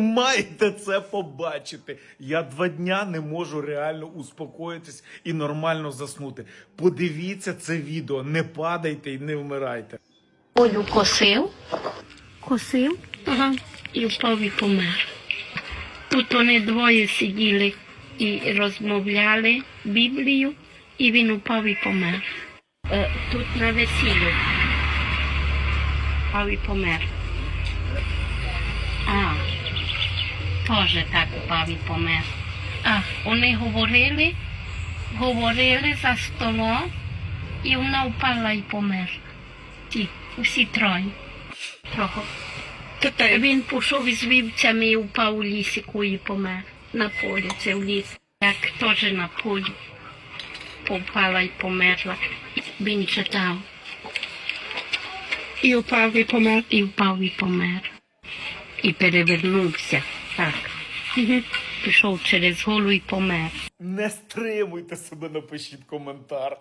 Маєте це побачити. Я два дня не можу реально успокоїтись і нормально заснути. Подивіться це відео, не падайте і не вмирайте. Олю косив, косив, ага, і впав і помер. Тут вони двоє сиділи і розмовляли Біблію, і він упав і помер. Е, тут на весіллі. Впав і помер. А, теж так впав і помер. А, вони говорили, говорили за столом, і вона впала і помер. Ті, усі троє. Трохи. Він пішов із вівцями і впав у лісіку і помер. На полі, це в ліс. Як теж на полі. Попала і померла. Він читав. І впав і помер. І впав і помер. І перевернувся. Пішов через голу і помер. Не стримуйте себе, напишіть коментар.